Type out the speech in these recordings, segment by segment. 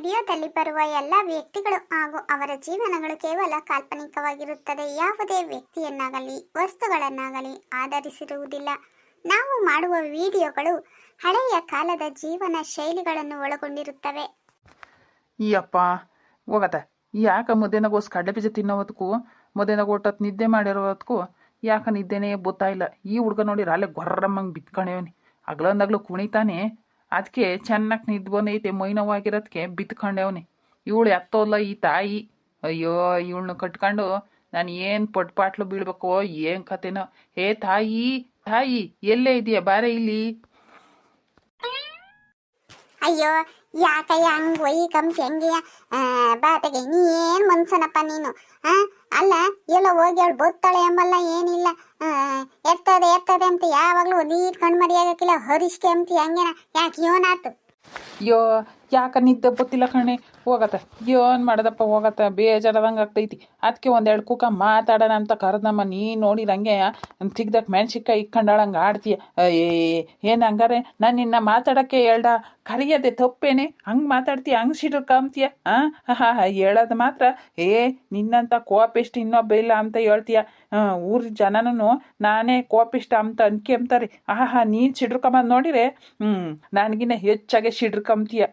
ವಿಡಿಯೋದಲ್ಲಿ ಬರುವ ಎಲ್ಲ ವ್ಯಕ್ತಿಗಳು ಹಾಗೂ ಅವರ ಜೀವನಗಳು ಕೇವಲ ಕಾಲ್ಪನಿಕವಾಗಿರುತ್ತದೆ. ಯಾವುದೇ ವ್ಯಕ್ತಿಯನ್ನಾಗಲಿ, ವಸ್ತುಗಳನ್ನಾಗಲಿ ಆಧರಿಸಿರುವುದಿಲ್ಲ. ನಾವು ಮಾಡುವ ವಿಡಿಯೋಗಳು ಹಳೆಯ ಕಾಲದ ಜೀವನ ಶೈಲಿಗಳನ್ನು ಒಳಗೊಂಡಿರುತ್ತವೆ. ಈಯಪ್ಪ ಹೋಗತ್ತ. ಯಾಕೆ ಮುದ್ದೆನಗೋಸ್ ಕಡಲೆ ಬೀಜ ತಿನ್ನೋದಕ್ಕೂ ಮುದ್ದೆನಗೋಟತ್ ನಿದ್ದೆ ಮಾಡಿರೋದಕ್ಕೂ ಯಾಕೆ ನಿದ್ದೆನೇ ಗೊತ್ತಾ ಇಲ್ಲ. ಈ ಹುಡುಗ ನೋಡಿ ರಾಲೆ ಗೊರ್ರಮ್ಮಂಗೆ ಬಿತ್ಕೊಂಡೇವನಿ. ಅಗ್ಲೊಂದಾಗ್ಲೂ ಕುಣಿತಾನೆ. ಅದಕ್ಕೆ ಚೆನ್ನಾಗಿ ನಿದ್ದು ಬಂದೈತೆ ಮೈ ನೋವಾಗಿರೋದಕ್ಕೆ ಬಿತ್ಕೊಂಡೇವನಿ ಇವಳು ಎತ್ತೋಲ್ಲ ಈ ತಾಯಿ. ಅಯ್ಯೋ ಇವಳನ್ನ ಕಟ್ಕೊಂಡು ನಾನು ಏನು ಪಟ್ಪಾಟ್ಲು ಬೀಳ್ಬೇಕೋ, ಏನು ಕತೆನೋ ಹೇ ತಾಯಿ ತಾಯಿ, ಎಲ್ಲೇ ಇದೆಯಾ? ಬಾರೆ ಇಲ್ಲಿ. ಅಯ್ಯೋ, ಯಾಕಯ್ಯ ಹಂಗ್ ಒಯ್ ಕಮ್ಸಿ ಹಂಗೆ ಬಾತೆಗೆ, ನೀ ಏನ್ ಮನ್ಸನಪ್ಪ ನೀನು, ಆ? ಅಲ್ಲ, ಎಲ್ಲ ಹೋಗಿ ಅವಳು ಬೋತ್ತಾಳೆ ಎಂಬಲ್ಲ ಏನಿಲ್ಲ. ಎತ್ತದೆ ಎತ್ತದೆ ಅಂತ ಯಾವಾಗ್ಲೂ ಒಂದೀಟ್ ಕಣ್ ಮರಿಯಾಗಕ್ಕಿಲ್ಲ ಹರಿಷ್ಕೆ ಅಂತ ಹಂಗೇನ? ಯಾಕೆ ಯೋನಾತು ಅಯ್ಯೋ ಯಾಕ ನಿದ್ದೆ ಗೊತ್ತಿಲ್ಲ ಕಣೆ? ಹೋಗತ್ತೆ. ಏನು ಮಾಡೋದಪ್ಪ, ಹೋಗತ್ತ. ಬೇಜಾರದಂಗೆ ಆಗ್ತೈತಿ. ಅದಕ್ಕೆ ಒಂದೆರಡು ಕೂಕ ಮಾತಾಡೋಣ ಅಂತ ಕರೆದಮ್ಮ ನೀ ನೋಡಿರಂಗೆ ತಿಗ್ದಕ್ ಮೆಣ್ಸಿನ್ಕಾಯಿ ಇಕ್ಕಂಡಾಳಂಗೆ ಆಡ್ತೀಯ. ಏ, ಏನು ಹಂಗಾರೆ? ನಾನು ನಿನ್ನ ಮಾತಾಡೋಕ್ಕೆ ಹೇಳ್ದ, ಕರೆಯದೆ ತಪ್ಪೇನೆ? ಹಂಗೆ ಮಾತಾಡ್ತೀಯ? ಹಂಗೆ ಸಿಡ್ಕಂತೀಯ ಹಾಂ ಹಾಂ ಹೇಳೋದು ಮಾತ್ರ. ಏ ನಿನ್ನಂಥ ಕೋಪಿಸ್ಟ್ ಇನ್ನೊಬ್ಬ ಇಲ್ಲ ಅಂತ ಹೇಳ್ತೀಯ. ಊರ ಜನನೂ ನಾನೇ ಕೋಪಿಷ್ಟ ಅಂತ ಅನ್ಕೆಂಬ್ತಾರೆ ಆಹಾ ನೀನು ಸಿಡ್ಕೊಂಬಂದು ನೋಡಿರೆ ಹ್ಞೂ ನನಗಿನ್ನ ಹೆಚ್ಚಾಗೆ ಸಿಡ್ಕಂತೀಯ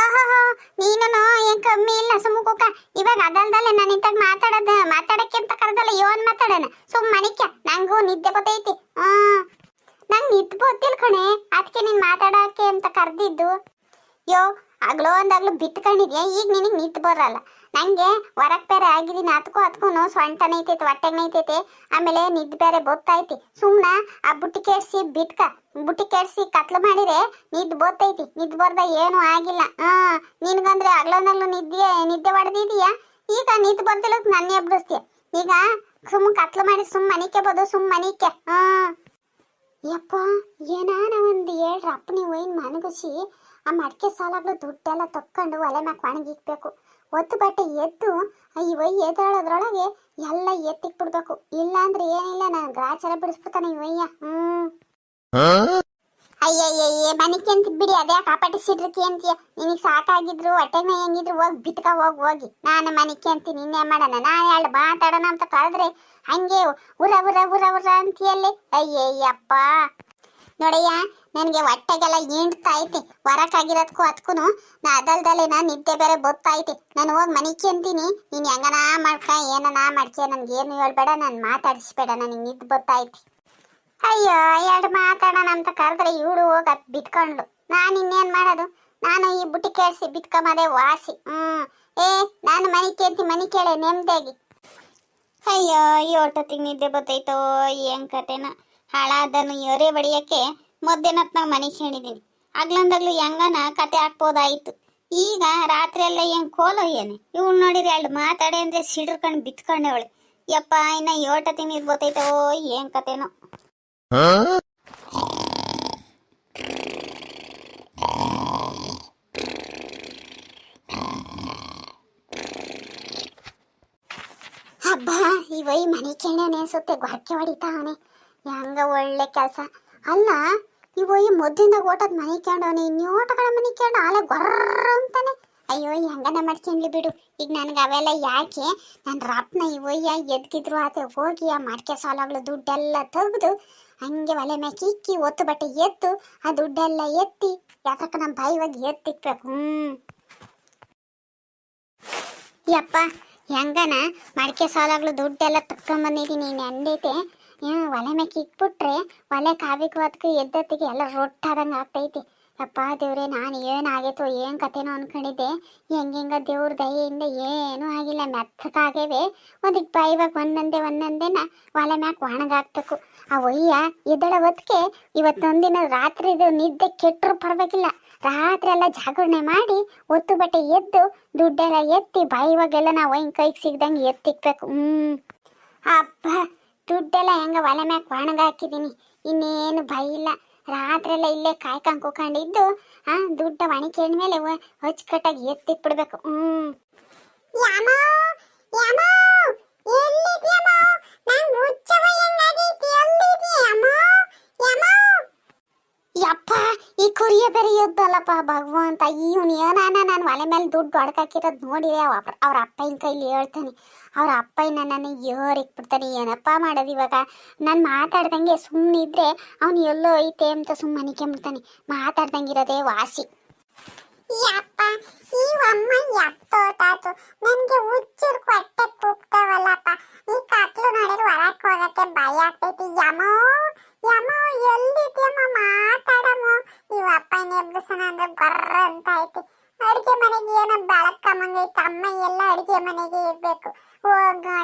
ಆಹಾಹಾ, ನೀನು ಏನ್ ಕಮ್ಮಿ ಇಲ್ಲ ಸುಮ್ಮಕ ಇವಾಗ ಅದಲ್ದಲ್ಲ ನಾನು ಇಂತಾಗ ಮಾತಾಡದ ಮಾತಾಡಕ್ಕೆ ಅಂತ ಕರೆದಲ್ಲ ಯೋನ್ ಮಾತಾಡೋಣ ಸುಮ್ ಮನಿಕ್ಯ ನಂಗೂ ನಿದ್ದೆ ಬತ್ತೈತಿ. ಆ ನಂಗ್ ನಿದ್ದೆ ಗೊತ್ತಿಲ್ಲ ಕಣೆ ಅದಕ್ಕೆ ನೀನ್ ಮಾತಾಡಕ್ಕೆ ಅಂತ ಕರ್ದಿದ್ದು. ಯೋ ಆಗ್ಲೋ ಒಂದಾಗ್ಲೂ ಬಿತ್ಕೊಂಡಿದ್ಯಾ? ಈಗ ನಿನಗೆ ನಿದ್ದೆ ಬರಲ್ಲ. ನಂಗೆ ಹೊರಗ್ ಬೇರೆ ಆಗಿದ್ದೀನಿ ಅದಕ್ಕೂ ಅದಕ್ಕೂ ಸೊಂಟ ನೈತೈತೆ ಹೊಟ್ಟೆ ನೈತೈತೆ ಆಮೇಲೆ ನಿದ್ದೆ ಬೇರೆ ಬೊತ್ತೈತಿ. ಸುಮ್ಮನ ಆ ಬುಟ್ಟಿ ಕೇಳಿಸಿ ಬಿಟ್ಕ ಬುಟ್ಟಿ ಕೆಡ್ಸಿ ಕತ್ಲು ಮಾಡಿದ್ರೆ ನಿದ್ದೆ ಬೊತ್ತೈತಿ. ನಿದ್ದೆ ಬರ್ದ ಏನೂ ಆಗಿಲ್ಲ. ಹಾ, ನಿನ್ಗಂದ್ರೆ ಅಗ್ಲೊಂದಾಗ್ಲೂ ನಿದ್ದೆ ನಿದ್ದೆ ಹೊಡೆದಿದೀಯಾ? ಈಗ ನಿದ್ದೆ ಬರ್ದಿಲ್ಲ ನನ್ನೇ ಎಬ್ಬಿಸ್ತೀಯ? ಈಗ ಸುಮ್ ಕತ್ಲು ಮಾಡಿ ಸುಮ್ ಮನಿಕೆ ಬೋದು ಸುಮ್ ಮನಿಕೆ ಹಾ. ಯಪ್ಪ, ಏನಾನ ಒಂದು ಏಳ್ರ ಅಪ್ಪನಿ ಒಯ್ನ್ ಮನಗಿಸಿ. ಆ ಮಡಿಕೆ ಸಾಲಾಗ್ಲು ದುಡ್ಡೆಲ್ಲ ತಕ್ಕೊಂಡು ಒಲೆ ಮ್ಯಾಕ್ ಒಣಗಿಕ್ಬೇಕು. ಒತ್ತು ಬಟ್ಟೆ ಎದ್ದು ಈ ಒಯ್ಯ ಎಲ್ಲ ಎತ್ತಿಕ್ ಬಿಡ್ಬೇಕು ಇಲ್ಲ ಅಂದ್ರೆ ಏನಿಲ್ಲ, ನಾನು ಗ್ರಾಚಾರ ಬಿಡಿಸ್ಬಿಡ್ತಾನೆ ಈ ಒಯ್ಯ ಹ್ಮ್. ಅಯ್ಯಯ್ಯಯ್ಯ ಮನಿಕೆ ಅಂತ ಬಿಡಿ ಅದೇ ಕಾಪಾಟಿ ಸಿಡ್ರಿಕೆ ಅಂತೀಯ? ನಿನಗೆ ಸಾಕಾಗಿದ್ರು ಹೊಟ್ಟೆ ಮೈ ಹೆಂಗಿದ್ರು, ಹೋಗಿ ಬಿತ್ಕ, ಹೋಗಿ ಹೋಗಿ. ನಾನು ಮನಿಕೆ ಅಂತೀನಿ ನಿನ್ನೆ ಮಾಡೋಣ, ನಾನು ಎರಡು ಮಾತಾಡೋಣ ಅಂತ ಕಳೆದ್ರೆ ಹಂಗೆ ಉರ ಉರ ಉರ ಉರ ಅಂತೀಯಲ್ಲೇ. ಅಯ್ಯಯ್ಯಪ್ಪ. ನೋಡಯ್ಯ, ನನಗೆ ಹೊಟ್ಟೆಗೆಲ್ಲ ಹಿಂಡ್ತಾ ಐತಿ ಹೊರಕಾಗಿರೋದಕ್ಕೂ ಅದಕ್ಕೂ ನಾ ಅದಲ್ದಲ್ಲಿ ನಾ ನಿದ್ದೆ ಬೇರೆ ಬೊತ್ತೈತಿ ನಾನು ಹೋಗಿ ಮನಿಕೆ ಅಂತೀನಿ ನೀನು ಹೆಂಗನ ಮಾಡ್ಕ, ಏನನ ಮಾಡ್ಕೆ ನನ್ಗೆ ಏನು ಹೇಳ್ಬೇಡ, ನಾನು ಮಾತಾಡಿಸ್ಬೇಡ, ನನಗೆ ನಿದ್ದೆ ಬೊತ್ತೈತಿ ಅಯ್ಯೋ, ಎರಡು ಮಾತಾಡೋಣ ಅಂತ ಕರೆದ್ರೆ ಇವಳು ಹೋಗಿ ಬಿತ್ಕೊಂಡ್ಲು ನಾನು ಇನ್ನೇನು ಮಾಡೋದು? ನಾನು ಈ ಬುಟ್ಟಿ ಕೇಳಿಸಿ ಬಿತ್ಕೊಂಬದೆ ವಾಸಿ. ಹ್ಞೂ ಏ, ನಾನು ಮನೆ ಕೇಳ್ತಿ ಮನೆ ಕೇಳೆ ನೆಮ್ಮದಿಯಾಗಿ ಅಯ್ಯೋ, ಈ ಹೊಟ್ಟೊತ್ತಿಗೆ ನಿದ್ದೆ ಬತ್ತೈತೋ ಏನ್ ಕತೆನ? ಹಾಳಾದನು ಇವರೇ ಬಡಿಯಕ್ಕೆ ಮಧ್ಯಾಹ್ನತ್ನಾಗ ಮನೆ ಕೇಳಿದ್ದೀನಿ ಅಗ್ಲಂದಾಗ್ಲೂ ಹೆಂಗನ ಕತೆ ಹಾಕ್ಬೋದಾಯ್ತು. ಈಗ ರಾತ್ರಿ ಎಲ್ಲ ಏನ್ ಕೋಲೋ ಏನೆ? ಇವ್ಳು ನೋಡಿರಿ ಎರಡು ಮಾತಾಡೆ ಅಂದ್ರೆ ಸಿಡ್ರ್ಕೊಂಡು ಅವಳೆ. ಯಪ್ಪ, ಇನ್ನ ಯೋಟ ತಿಮಿರ್ ಗೊತ್ತೈತವೋ ಏನ್ ಕತೆನೋ. ಹಬ್ಬ ವೈ ಮನೆ ಕೇಳಿ ಅನ್ಸುತ್ತೆ. ಗೊರಕೆ ಹೊಡಿತಾವನೆ ಹೆಂಗ ಒಳ್ಳೆ ಕೆಲಸ? ಅಲ್ಲ ಇವಯ್ಯ ಮೊದ್ಲಿಂದ ಓಟದ ಮನೆ ಕೇಳವನೆ ಓಟಗಳ ಮನೆ ಕೇಳ ಆಲೆ ಗೊರ್ರ ಅಂತಾನೆ. ಅಯ್ಯೋ ಹೆಂಗನ ಮಾಡ್ಕೊಂಡ್ಲಿ ಬಿಡು. ಈಗ ನನ್ಗೆ ಅವೆಲ್ಲ ಯಾಕೆ? ನನ್ನ ರಾಪ್ನ ಇವಯ್ಯ ಎದ್ಗಿದ್ರು ಆತೆ ಹೋಗಿ ಆ ಮಡಿಕೆ ಸಾಲಾಗ್ಲು ದುಡ್ಡೆಲ್ಲ ತೆಗ್ದು, ಹಂಗೆ ಒಲೆ ಮ್ಯಾಕೆ ಇಕ್ಕಿ ಒತ್ತು ಬಟ್ಟೆ ಎತ್ತು, ಆ ದುಡ್ಡೆಲ್ಲ ಎತ್ತಿ ಯಾಕಕ್ಕ ನಮ್ಮ ಬಾಯಿವಾಗಿ ಎತ್ತಿಕ್ಬೇಕು ಹ್ಞೂ ಯಪ್ಪ, ಹೆಂಗನ? ಮಡಿಕೆ ಸಾಲಾಗ್ಲು ದುಡ್ಡೆಲ್ಲ ತಕ್ಕೊಂಬಂದಿದ್ದೀನಿ ನೆಂದೈತೆ ಹ್ಮ್, ಒಲೆ ಮೇಲೆ ಇಟ್ಬಿಟ್ರೆ ಒಲೆ ಕಾವಿಗೂ ಅದಕ್ಕೆ ಎದ್ದತ್ತಿಗೆ ಎಲ್ಲ ರೊಟ್ಟಾದಂಗೆ ಆಗ್ತೈತಿ. ಅಪ್ಪ ದೇವ್ರೆ, ನಾನು ಏನಾಗೈತೋ ಏನು ಕತೆನೋ ಅನ್ಕೊಂಡಿದ್ದೆ. ಹೆಂಗೆಂಗ ದೇವ್ರ ದಯೆಯಿಂದ ಏನೂ ಆಗಿಲ್ಲ ಮೆತ್ತಗಾಗೇವೆ ಒಂದಿಗೆ ಬಾಯಿವಾಗ ಒಂದೊಂದೇ, ಒಂದೊಂದೇನ ಒಲೆ ಮ್ಯಾಕ್ ಒಣಗಾಕ್ಬೇಕು. ಆ ಒಯ್ಯ ಎದ್ದಳ ಹೊತ್ತಿಗೆ ಇವತ್ತೊಂದಿನ ರಾತ್ರಿದು ನಿದ್ದೆ ಕೆಟ್ಟರು ಪರವಾಗಿಲ್ಲ. ರಾತ್ರಿ ಎಲ್ಲ ಜಾಗರಣೆ ಮಾಡಿ ಒತ್ತು ಬಟ್ಟೆ ಎದ್ದು ದುಡ್ಡೆಲ್ಲ ಎತ್ತಿ ಬಾಯಿವಾಗೆಲ್ಲ ನಾವು ಒಯ್ಯ ಕೈಗೆ ಸಿಗ್ದಂಗೆ ಎತ್ತಿಕ್ಬೇಕು. ಹ್ಞೂ ಅಪ್ಪ ದುಡ್ಡೆಲ್ಲ ಹೆಂಗ ಒಲೆ ಮ್ಯಾಕ್ ಒಣಗ ಇನ್ನೇನು ಭಯ ಇಲ್ಲ. ರಾತ್ರಿ ಎಲ್ಲ ಇಲ್ಲೇ ಕಾಯ್ಕೊಂಡ್ ಕೂಕೊಂಡಿದ್ದು ಆ, ದುಡ್ಡ ಒಣಗಿ ಮೇಲೆ ಅಚ್ಚುಕಟ್ಟಾಗಿ ಎತ್ತಿಕ್ಬಿಡ್ಬೇಕು ಹ್ಮ್. ಯಾಮೋ ಯಾಮೋ ಎಲ್ಲಿದ್ಯಮೋ ನಾನು ಹುಚ್ಚವ ಹೆಂಗಾಗೈತಿ? ಎಲ್ಲಿದ್ಯ ಯಾಮೋ? ಯಾಮೋ? ಯಪ್ಪ, ಈ ಕುರಿಯ ಬೇರೆ ಇದ್ದಲ್ಲಪ್ಪ, ಭಗವಂತ ಇವನು ಏನಾನ ನಾನು ಒಲೆ ಮೇಲೆ ದುಡ್ಡು ಹೊಡ್ಕಾಕಿರೋದು ನೋಡಿದೆ, ಅವ ಅವ್ರ ಅಪ್ಪನ ಕೈಲಿ ಹೇಳ್ತಾನೆ. ಅವ್ರ ನನ್ನ ನನ್ನನ್ನು ಏರಿಕ್ಬಿಡ್ತಾನೆ. ಏನಪ್ಪ ಮಾಡೋದು ಇವಾಗ? ನಾನು ಮಾತಾಡ್ದಂಗೆ ಸುಮ್ಮನೆ ಇದ್ರೆ ಅವನು ಎಲ್ಲೋ ಐತೆ ಅಂತ ಸುಮ್ಮನೆ ಮಾತಾಡ್ದಂಗೆ ಮಾತಾಡ್ದಂಗಿರೋದೇ ವಾಸಿ. ಯಪ್ಪ, ಈ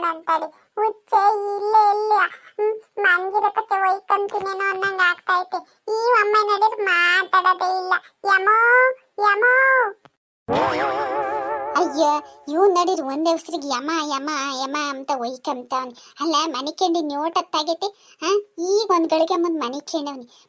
ಅಂತಡಿ ಹುಚ್ಚೆ ಇಲ್ಲೇ ಇಲ್ಲ. ಮಂಗಿರತಕ್ಕೆ ಒಯ್ಕೊಂತೀನೇನೋ ಅನ್ನಂಗೆ ಆಗ್ತಾ ಐತೆ. ಈ ಅಮ್ಮ ನೋಡಿದ್ರೆ ಮಾತಾಡೋದೇ ಇಲ್ಲ. ಇವ್ ನಡೀರಿ, ಒಂದೇ ಹೆಸರಿಗೆ ಯಮ ಯಮ ಯಮ ಅಂತ ಒಯ್ಕಂತವ್ನಿ. ಅಲ್ಲ ಮನಿಕೆಂಡಿ ನೋಟತ್ತಾಗೈತೆ ಹಾ, ಈಗ ಒಂದ್ ಗಳಿಗೆ ಮುಂದ್ ಮನೆ ಮನಿಕೆ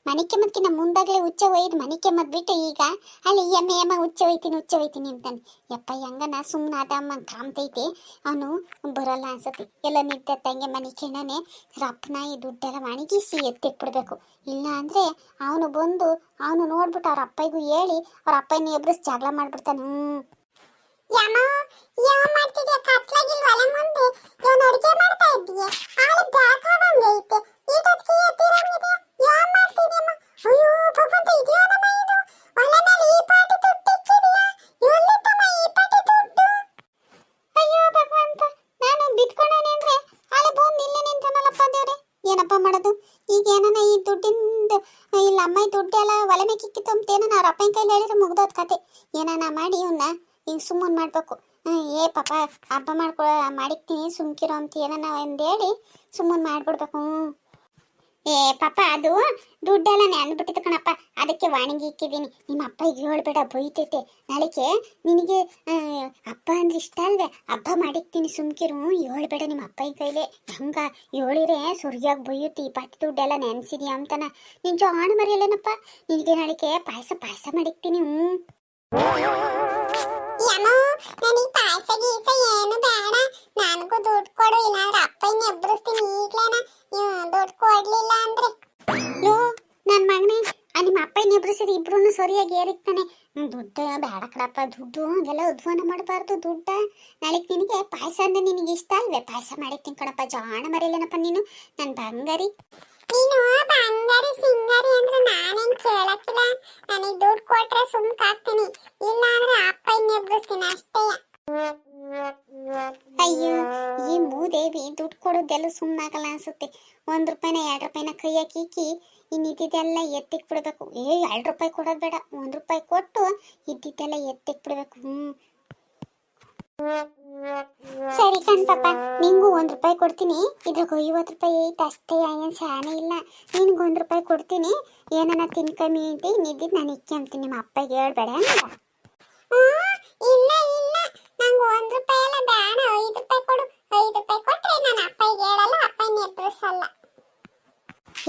ಮನೆ ಕೆಮ್ಮದ್ಕಿನ್ನ ಮುಂದಾಗಲೇ ಹುಚ್ಚ ಒಯ್ದು ಮನೆ ಕೆಮ್ಮದ್ ಬಿಟ್ಟು ಈಗ ಅಲ್ಲಿ ಯಮ ಯಮ, ಹುಚ್ಚ ಒಯ್ತೀನಿ ಹುಚ್ಚ ಒಯ್ತೀನಿ ಅಂತಾನೆ ಯಪ್ಪ ಹೆಂಗನ ಸುಮ್ಮನ ಅದಮ್ಮ ಕಾಮ್ತೈತಿ. ಅವನು ಬರಲ್ಲ ಅನ್ಸತಿ ಎಲ್ಲ ನಿದ್ದೆ ತಂಗೆ ಮನಿಕೆಂಡನೆ ರಪ್ಪನ ಈ ದುಡ್ಡೆಲ್ಲ ಒಣಗಿಸಿ ಎತ್ತಿಟ್ಬಿಡ್ಬೇಕು. ಇಲ್ಲ ಅಂದ್ರೆ ಅವನು ಬಂದು, ಅವನು ನೋಡ್ಬಿಟ್ಟು ಅವ್ರ ಅಪ್ಪಗೂ ಹೇಳಿ, ಅವ್ರ ಅಪ್ಪನ ಎಬ್ರಿಸಿ ಜಗಳ ಮಾಡ್ಬಿಡ್ತಾನೆ. ಹ್ಮ್. ಏನಪ್ಪ ಮಾಡೋದು? ಈಗ ಈ ಇಲ್ಲ, ಅಮ್ಮ ದುಡ್ಡೆಲ್ಲ ಒಲೆ ಮೇಕಿಕ್ಕಿತ್ತು ಕಿಕ್ಕಿತ್ತು ಅಂತ ಏನನ ಅವ್ರ ಅಪ್ಪನ ಕೈಲಿ ಹೇಳಿದ್ರೆ ಮುಗ್ದೋದ್ ಕತೆ. ಏನಾನ ಮಾಡಿ ಇವನ್ನ ಈಗ ಸುಮ್ಮನೆ ಮಾಡಬೇಕು. ಏ ಪಾಪ, ಹಬ್ಬ ಮಾಡ್ಕೊ, ಮಾಡಿಕ್ತೀನಿ, ಸುಮ್ಕಿರೋ ಅಂತ ಏನನ ಹೇಳಿ ಸುಮ್ಮನೆ ಮಾಡಿಬಿಡ್ಬೇಕು. ಏ ಪಾಪ, ಅದು ದುಡ್ಡೆಲ್ಲ ನೆನ್ಬಿಟ್ಟಿತ್ತು ಕಣಪ್ಪ. ಅದಕ್ಕೆ ವಾಣಿಗೆ ಇಕ್ಕಿದ್ದೀನಿ. ನಿಮ್ಮ ಈಗ ಹೇಳ್ಬೇಡ, ಬೈತೈತೆ. ನಾಳೆಗೆ ನಿನಗೆ ಅಪ್ಪ ಅಂದ್ರೆ ಇಷ್ಟ ಅಲ್ವೇ? ಹಬ್ಬ ಮಾಡಿಕ್ತೀನಿ, ಸುಮ್ಕಿರು. ಹೇಳ್ಬೇಡ ನಿಮ್ಮ ಅಪ್ಪನ ಕೈಲೇ. ಹಂಗ ಹೇಳಿರೆ ಸುರಿಯಾಗಿ ಬೈಯುತ್ತೆ. ಈ ಪಾಟಿ ದುಡ್ಡೆಲ್ಲ ನೆನೆಸಿದ್ಯಾ ಅಂತನ. ನಿನ್ ಆಣು ಮರಿಯಲ್ಲೇನಪ್ಪ ನಿನಗೆ ನಾಳೆಗೆ ಪಾಯಸ ಪಾಯಸ ಮಾಡಿಕ್ತೀನಿ ಹ್ಞೂ ಯಮೋ ನನಗೆ ಪಾಯಸ ಗೀಸ ಏನು ಬೇಡ. ನನಗೂ ದುಡ್ಡು ಕೊಡು ಇಲ್ಲಾಂದ್ರೆ ಅಪ್ಪನ ಎಬ್ಬರಿಸ್ತೀನಿ ಈಗ್ಲೇನ. ದುಡ್ಡು ಕೊಡ್ಲಿಲ್ಲ ಅಂದ್ರೆ. ಲೋ ನನ್ನ ಮಗನೇ ನಿಮ್ಮ ಅಪ್ಪನ ಎಬ್ಬರಿಸಿದ್ರೆ ಇಬ್ರು ಸರಿಯಾಗಿ ಏರಿಕ್ತಾನೆ ದುಡ್ಡು ಬೇಡ ಕಡಪ್ಪ ದುಡ್ಡು ಹಂಗೆಲ್ಲ ಉದ್ವನ ಮಾಡಬಾರ್ದು ದುಡ್ಡ. ನಾಳೆ ನಿನಗೆ ಪಾಯಸ ಅಂದ್ರೆ ನಿನಗೆ ಇಷ್ಟ ಅಲ್ವೇ? ಪಾಯಸ ಮಾಡಿರ್ತೀನಿ ಕಡಪ್ಪ ಜಾಣ ಮರಿಲೇನಪ್ಪ ನೀನು. ನನ್ನ ಬಂಗಾರಿ. ನೀನು ಬಂಗಾರಿ ಸಿಂಗಾರಿ ಅಂದ್ರೆ ನಾನೇನ್ ಕೇಳಕ್ಕಿಲ್ಲ. ನನಗೆ ದುಡ್ಡು ಕೊಟ್ರೆ ಸುಮ್ಕಾಗ್ತೀನಿ. ಇಲ್ಲ ಅಂದ್ರೆ ಅಪ್ಪನ ಕೊಡೋದೆಲ್ಲ ಸುಮ್ಮನಾಗಲ್ಲ ಅನ್ಸುತ್ತೆ. ಒಂದು ರೂಪಾಯಿನ ಎರಡು ರೂಪಾಯಿನ ಕೈ ಹಾಕಿ ಇನ್ನಿದ್ದೆಲ್ಲ ಎತ್ತಿಕ್ ಬಿಡಬೇಕು. ಏ, ಎರಡು ರೂಪಾಯಿ ಕೊಡೋದು ಬೇಡ, ಒಂದ್ ರೂಪಾಯಿ ಕೊಟ್ಟು ಇದ್ದಿದ್ದೆಲ್ಲ ಎತ್ತಿಕ್ ಬಿಡಬೇಕು. ಹ್ಞೂ ಸರಿ ಕಣ್ ಪಾಪ, ನಿಂಗೂ ಒಂದು ರೂಪಾಯಿ ಕೊಡ್ತೀನಿ. ಇದ್ರಾಗ ಐವತ್ತು ರೂಪಾಯಿ ಐತೆ, ಅಷ್ಟೇ ಏನು ಶಾನೆ ಇಲ್ಲ. ನಿನ್ಗೆ ಒಂದು ರೂಪಾಯಿ ಕೊಡ್ತೀನಿ. ಏನನ್ನ ತಿನ್ಕಮ್ಮಿ ಅಂತ ಇನ್ನಿದ್ದಿದ್ದು ನಾನು ಇಕ್ಕಂತೀನಿ ನಿಮ್ಮ ಅಪ್ಪಗೆ ಹೇಳ್ಬೇಡ ಇಲ್ಲ ಇಲ್ಲ. ನಂಗೆ ಒಂದ್ ರೂಪಾಯಿ ಎಲ್ಲ ಬೇಡ, ಐದು ರೂಪಾಯಿ ಕೊಡು. ಐದು ರೂಪಾಯಿ ಕೊಟ್ರೆ ನಾನು ಅಪ್ಪಗೆ ಹೇಳಲ್ಲ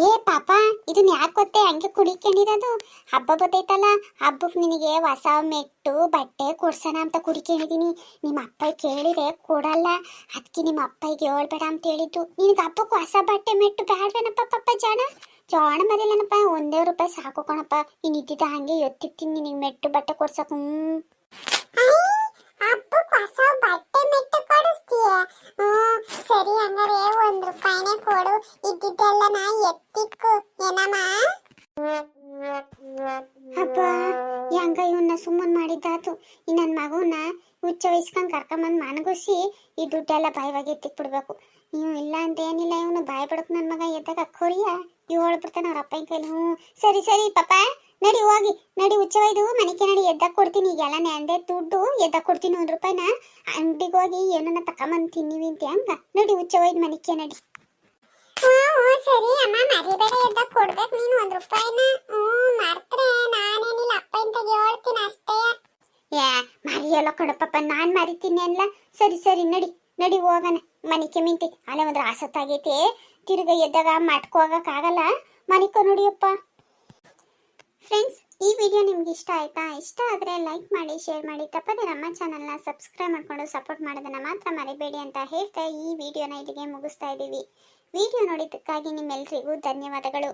ಏ ಪಾಪ ಇದನ್ನ ಯಾಕೆ ಗೊತ್ತೇ ಹಂಗೆ ಕುಡಿಕೊಂಡಿರೋದು? ಹಬ್ಬ ಬರ್ತೈತಲ್ಲ ಹಬ್ಬಕ್ಕೆ ನಿನಗೆ ಹೊಸ ಮೆಟ್ಟು ಬಟ್ಟೆ ಕೊಡ್ಸೋಣ ಅಂತ ಕುಡಿಕೊಂಡಿದ್ದೀನಿ. ನಿಮ್ಮ ಅಪ್ಪ ಕೇಳಿದ್ರೆ ಕೊಡಲ್ಲ. ಅದಕ್ಕೆ ನಿಮ್ಮ ಅಪ್ಪಗೆ ಹೇಳ್ಬೇಡ ಅಂತ ಹೇಳಿದ್ದು ನಿನಗೆ ಹಬ್ಬಕ್ಕೆ ಹೊಸ ಬಟ್ಟೆ ಮೆಟ್ಟು ಬೇಡವೇನಪ್ಪ ಪಾಪ ಜಾಣ? ಜಾಣ ಮರಿಲ್ಲನಪ್ಪ ಒಂದೇ ರೂಪಾಯಿ ಸಾಕು ಕಣಪ್ಪ. ನೀನು ಇದ್ದಿದ್ದ ಹಂಗೆ ಎತ್ತಿರ್ತೀನಿ ನಿನಗೆ ಮೆಟ್ಟು ಬಟ್ಟೆ ಕೊಡ್ಸಕ್ಕೆ ಹ್ಞೂ ಹಬ್ಬಕ್ಕೆ ಹೊಸ ಬಟ್ಟೆ ಮೆಟ್ಟು ಕೊಡಿಸ್ತೀಯ ಸರಿ ಹಂಗಾರೆ ಒಂದ್ ರೂಪಾಯಿನೇ ಕೊಡು. ಇದ್ದಿದ್ದೆಲ್ಲ ನಾ ಎತ್ತಿಕ್ಕು. ಏನಮ್ಮ? ಅಪ್ಪ ಹೆಂಗ ಇವನ್ನ ಸುಮ್ಮನ್ ಮಾಡಿದ್ದಾತು. ಈ ನನ್ನ ಮಗುನ ಹುಚ್ಚ ವಹಿಸ್ಕೊಂಡ್ ಕರ್ಕೊಂಬಂದ್ ಮನಗುಸಿ ಈ ದುಡ್ಡೆಲ್ಲ ಬಾಯಿವಾಗಿ ಎತ್ತಿಕ್ಬಿಡ್ಬೇಕು. ನೀವು ಇಲ್ಲ ಅಂತ ಏನಿಲ್ಲ, ಇವನು ಬಾಯಿ ಬಿಡಕ್ ನನ್ನ ಮಗ ಎದ್ದಾಗ ಕೊರಿಯ. ಇವ್ ಬಿಡ್ತಾನ ಅವ್ರ ಅಪ್ಪನ ಕೈಲಿ. ಹ್ಞೂ ಸರಿ ಸರಿ ಪಾಪ ನಡಿ ಹೋಗಿ ನಡಿ ಹುಚ್ಚವೈದು ಮನೆಗೆ ನಡಿ ಎದ್ದಾಗ ಕೊಡ್ತೀನಿ. ಈಗೆಲ್ಲ ನೆಂದೆ ದುಡ್ಡು ಎದ್ದಾಗ ಕೊಡ್ತೀನಿ ಒಂದು ರೂಪಾಯಿನ. ಅಂಗಡಿಗೆ ಹೋಗಿ ಏನನ್ನ ತಕೊಂಬಂದು ತಿನ್ನಿವಿ ಅಂತ ಹಂಗ. ನಡಿ ಹುಚ್ಚವೈದು ಮನೆಗೆ ನಡಿ. ಸರಿ ಅಮ್ಮ ಮರಿಬೇಡ ಎದ್ದಾಗ ಕೊಡ್ಬೇಕು ನೀನು ಒಂದು ರೂಪಾಯಿನ. ಹ್ಞೂ ಮರ್ತ್ರೆ ನಾನೇನಿಲ್ಲ ಅಪ್ಪ ಹೇಳ್ತೀನಿ ಅಷ್ಟೇ. ಯಾ ಮರಿಯಲ್ಲ ಕಣಪ್ಪ ನಾನು ಮರಿತೀನಿ ಅಲ್ಲ. ಸರಿ ಸರಿ ನಡಿ ನಡಿ ಹೋಗೋಣ. ಮನಿಕೆ ಮಿಂತಿ. ಅಲ್ಲೇ ಒಂದು ಆಸತ್ತಾಗೈತಿ ತಿರುಗ ಎದ್ದಾಗ ಮಟ್ಕೋಗಕ್ಕಾಗಲ್ಲ ಮನಿಕೋ ನೋಡಿಯಪ್ಪ. ಫ್ರೆಂಡ್ಸ್ ಈ ವಿಡಿಯೋ ನಿಮ್ಗೆ ಇಷ್ಟ ಆಯ್ತಾ? ಇಷ್ಟ ಆದರೆ ಲೈಕ್ ಮಾಡಿ ಶೇರ್ ಮಾಡಿ. ತಪ್ಪದೆ ನಮ್ಮ ಚಾನಲ್ನ ಸಬ್ಸ್ಕ್ರೈಬ್ ಮಾಡಿಕೊಂಡು ಸಪೋರ್ಟ್ ಮಾಡೋದನ್ನ ಮಾತ್ರ ಮರಿಬೇಡಿ ಅಂತ ಹೇಳ್ತಾ ಈ ವಿಡಿಯೋನ ಇಲ್ಲಿಗೆ ಮುಗಿಸ್ತಾ ಇದ್ದೀವಿ. ವಿಡಿಯೋ ನೋಡಿದ್ದಕ್ಕಾಗಿ ನಿಮ್ಮೆಲ್ಲರಿಗೂ ಧನ್ಯವಾದಗಳು.